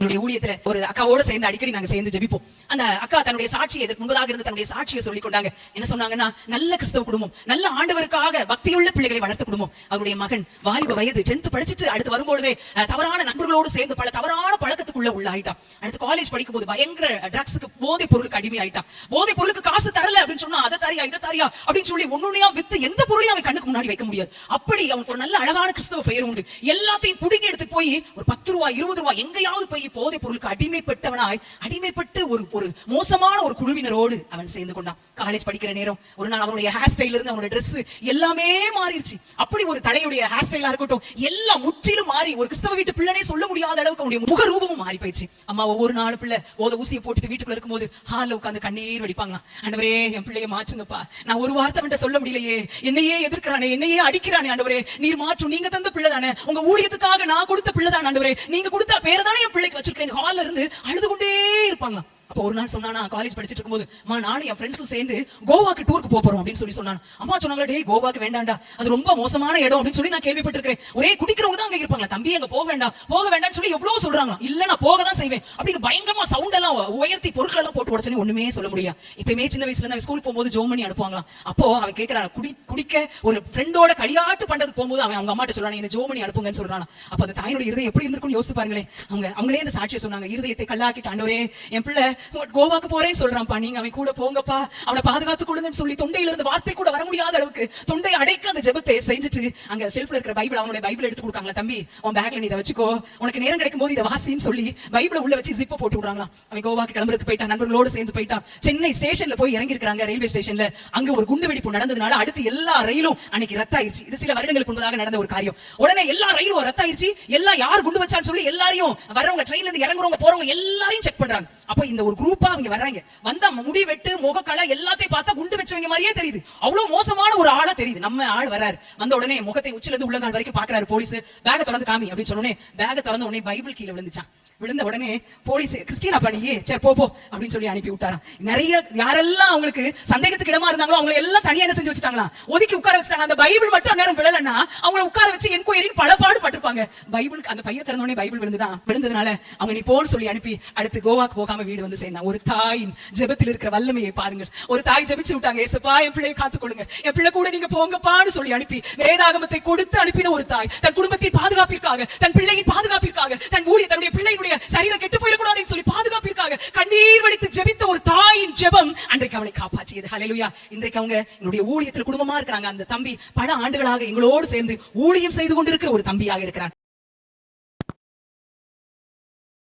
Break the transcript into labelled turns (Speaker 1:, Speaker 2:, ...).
Speaker 1: என்னுடைய ஊழியத்துல ஒரு அக்காவோட சேர்ந்து அடிக்கடி நாங்க சேர்ந்து ஜெபிப்போம். அந்த அக்கா தன்னுடைய சாட்சியை இதற்கு முன்பதாக இருந்து தன்னுடைய சாட்சியை சொல்லிக் கொண்டாங்க என்ன சொன்னாங்கன்னா நல்ல கிறிஸ்தவ குடும்பம் நல்ல ஆண்டவருக்காக பக்தியுள்ள பிள்ளைகளை வளர்த்த குடும்பம். அவருடைய மகன் வாலிப வயது டென்த் படிச்சுட்டு அடுத்து வரும்பொழுதே தவறான நண்பர்களோடு சேர்ந்து பல தவறான பழக்கத்துக்குள்ள உள்ள ஆயிட்டான் அடுத்து காலேஜ் படிக்கும் போது பயங்கர ட்ரக்ஸுக்கு போதை பொருளுக்கு அடிமை ஆயிட்டான் போதை பொருளுக்கு காசு தரல அப்படின்னு சொன்னா அதை தாரியா இதை தாரியா? அப்படின்னு சொல்லி ஒன்னொன்னையா வித்து எந்த பொருளையும் அவன் கண்ணுக்கு முன்னாடி வைக்க முடியாது. அப்படி அவனுக்கு ஒரு நல்ல அழகான கிறிஸ்தவ பெயர் உண்டு. எல்லாத்தையும் புடுங்கி எடுத்து போய் ஒரு பத்து ரூபாய் இருபது ரூபாய் எங்கேயாவது போய் போதை பொருளுக்கு அடிமைப்பட்டவனாய் அடிமைப்பட்டு ஒரு ஒரு மோசமான ஒரு குழுவினரோடு அவன் சேர்ந்து கொண்டான். காலேஜ் படிக்கிற நேரம் ஒரு நாள் அவனுடைய ஹேர் ஸ்டைல இருந்து அவனுடைய ட்ரெஸ் எல்லாமே மாறிடுச்சு. அப்படி ஒரு தலையுடைய ஹேர் ஸ்டைலா இருக்கட்டும் எல்லாம் முற்றிலும் மாறி ஒரு கிறிஸ்தவ வீட்டு பிள்ளைனே சொல்ல முடியாத அளவுக்கு அவனுடைய முக ரூபமும் மாறி போயிடுச்சு. அம்மா ஒவ்வொரு நாள் பிள்ளை ஓத ஊசியை போட்டுட்டு வீட்டுக்குள்ள இருக்கும்போது ஹால்ல உட்காந்து கண்ணீர் வடிப்பாங்க அண்டவரே என் பிள்ளைய மாற்றுங்கப்பா. நான் ஒரு வார்த்தை அவன்கிட்ட சொல்ல முடியலையே. என்னையே எதிர்க்கிறானே என்னையே அடிக்கிறானே ஆண்டவரே. நீர் மாற்றும் நீங்க தந்த பிள்ளை தானே. உங்க ஊழியத்துக்காக நான் கொடுத்த பிள்ளை தானே ஆண்டவரே. நீங்க கொடுத்த பேரை தானே என் பிள்ளைக்கு வச்சிருக்கேன் ஹால்ல இருந்து அழுது கொண்டே இருப்பாங்களாம். அப்போ ஒரு நாள் சொன்னானா காலேஜ் படிச்சிட்டு இருக்கும்போது மா நானும் என் ஃப்ரெண்ட்ஸும் சேர்ந்து கோவாக்கு டூருக்கு போறோம் அப்படின்னு சொல்லி சொன்னான். அம்மா சொன்னாங்க டேய் கோவாக்கு வேண்டாம்டா. அது ரொம்ப மோசமான இடம் அப்படின்னு சொல்லி நான் கேள்விப்பட்டிருக்கேன் ஒரே குடிக்கிறவங்க தான் அங்க இருப்பாங்க தம்பி அங்க போக வேண்டாம். போக வேண்டாம்னு சொல்லி எவ்வளவு சொல்றாங்க இல்ல நான் போக தான் செய்வேன். அப்படின்னு பயங்கரமா சவுண்ட் எல்லாம் உயர்த்தி பொருட்கள் எல்லாம் போட்டு உடச்சு ஒண்ணுமே சொல்ல முடியாது இப்பயுமே சின்ன வயசுல இருந்து ஸ்கூல் போகும்போது ஜோம் பண்ணி அனுப்புவாங்களாம். அப்போ அவன் கேட்கறான் குடி குடிக்க ஒரு ஃப்ரெண்டோட களியாட்டு பண்றது போகும்போது அவன் அவங்க அம்மாட்ட சொல்றான் என்ன ஜோம் பண்ணி அனுப்புங்கன்னு சொல்றான் அப்ப அந்த தாயினுடைய இருதயம் எப்படி இருந்திருக்கும்னு யோசிச்சு பாருங்களேன். அவங்க அவங்களே அந்த சாட்சியை சொன்னாங்க. இருதயத்தை கல்லாக்கிட்டு ஆண்டவரே என் பிள்ளை கோவாக்கு போறேன்னு சொல்றான்ப்பா. நீங்க அவன் கூட போங்கப்பா. அவனை பாதுகாத்து கொடுங்கன்னு சொல்லி தொண்டையில இருந்து வார்த்தை கூட வர முடியாத அளவுக்கு தொண்டை அடைக்க அந்த ஜெபத்தை செஞ்சுட்டு அங்க செல்ஃப்ல இருக்கிற பைபிள் அவனுடைய பைபிள் எடுத்து கொடுக்காங்களா தம்பி? உன் பேக்ல நீ இதை வச்சுக்கோ. உனக்கு நேரம் கிடைக்கும் போது இதை வாசின்னு சொல்லி பைபிள உள்ள வச்சு ஜிப்பு போட்டு விடுறாங்களா அவன் கோவாக்கு கிளம்புறதுக்கு போயிட்டான். நண்பர்களோடு சேர்ந்து போயிட்டான். சென்னை ஸ்டேஷன்ல போய் இறங்கி இருக்காங்க ரயில்வே ஸ்டேஷன்ல அங்க ஒரு குண்டு வெடிப்பு நடந்ததுனால அடுத்து எல்லா ரயிலும் அன்னைக்கு ரத்த ஆயிருச்சு இது சில வருடங்களுக்கு முன்பதாக நடந்த ஒரு காரியம். உடனே எல்லா ரயிலும் ரத்த ஆயிருச்சு எல்லாம் யார் குண்டு வச்சான்னு சொல்லி எல்லாரையும் வரவங்க ட்ரெயின்ல இருந்து இறங்குறவங்க போறவங்க எல்லாரையும் செக் பண்றாங்க. அப்ப இந்த ஒரு குரூப்பா அவங்க வர்றாங்க. வந்தா முடி வெட்டு முகக்கலை எல்லாத்தையும் பார்த்தா குண்டு வச்சவங்க மாதிரியே தெரியுது. அவ்வளவு மோசமான ஒரு ஆளா தெரியுது. நம்ம ஆள் வராரு வந்த உடனே முகத்தை உச்சில இருந்து உள்ளங்கால் வரைக்கும் பாக்குறாரு போலீஸ். பேக திறந்து காமி அப்படின்னு சொன்ன உடனே பேக திறந்த உடனே பைபிள் கீழே விழுந்துச்சான். விழுந்த உடனே போலீஸ் கிறிஸ்டினா பண்ணியே சரி போ போ அப்படின்னு சொல்லி அனுப்பி விட்டாராம். நிறைய யாரெல்லாம் அவங்களுக்கு சந்தேகத்துக்கு இடமா இருந்தாங்களோ அவங்களை எல்லாம் தனியா என்ன செஞ்சு வச்சுட்டாங்களா ஒதுக்கி உட்கார வச்சுட்டாங்க. அந்த பைபிள் மட்டும் நேரம் விழலன்னா அவங்கள உட்கார வச்சு என்கொயரின்னு பல பாடு பட்டிருப்பாங்க பைபிளுக்கு அந்த பையன் திறந்தோடனே பைபிள் விழுந்துதான். விழுந்ததுனால அவங்க நீ போன்னு சொல்லி அனுப்பி அடுத்து கோவாக்கு போகாம வீடு வந்து சேர்ந்தான். ஒரு தாயின் ஜெபத்தில் இருக்கிற வல்லமையை பாருங்கள். ஒரு தாய் ஜெபிச்சு விட்டாங்க. ஏசப்பா என் பிள்ளையை காத்து கொடுங்க என் பிள்ளை கூட நீங்க போங்கப்பான்னு சொல்லி அனுப்பி வேதாகமத்தை கொடுத்து அனுப்பின ஒரு தாய் தன் குடும்பத்தின் பாதுகாப்பிற்காக தன் பிள்ளையின் பாதுகாப்பிற்காக தன் ஊழிய தன்னுடைய பிள்ளையினுடைய சரீரம் கெட்டு போயிடக்கூடாதுன்னு சொல்லி பாதுகாப்பிற்காக கண்ணீர் வடித்து ஜெபி ஜெபம் அன்றைக்கு அவனை காப்பாற்றியது. ஹலெலுயா இன்றைக்கு அவங்க என்னுடைய ஊழியத்தில் குடும்பமா இருக்கிறாங்க. அந்த தம்பி பல ஆண்டுகளாக எங்களோடு சேர்ந்து ஊழியம் செய்து கொண்டிருக்கிற ஒரு தம்பியாக இருக்கிறான்.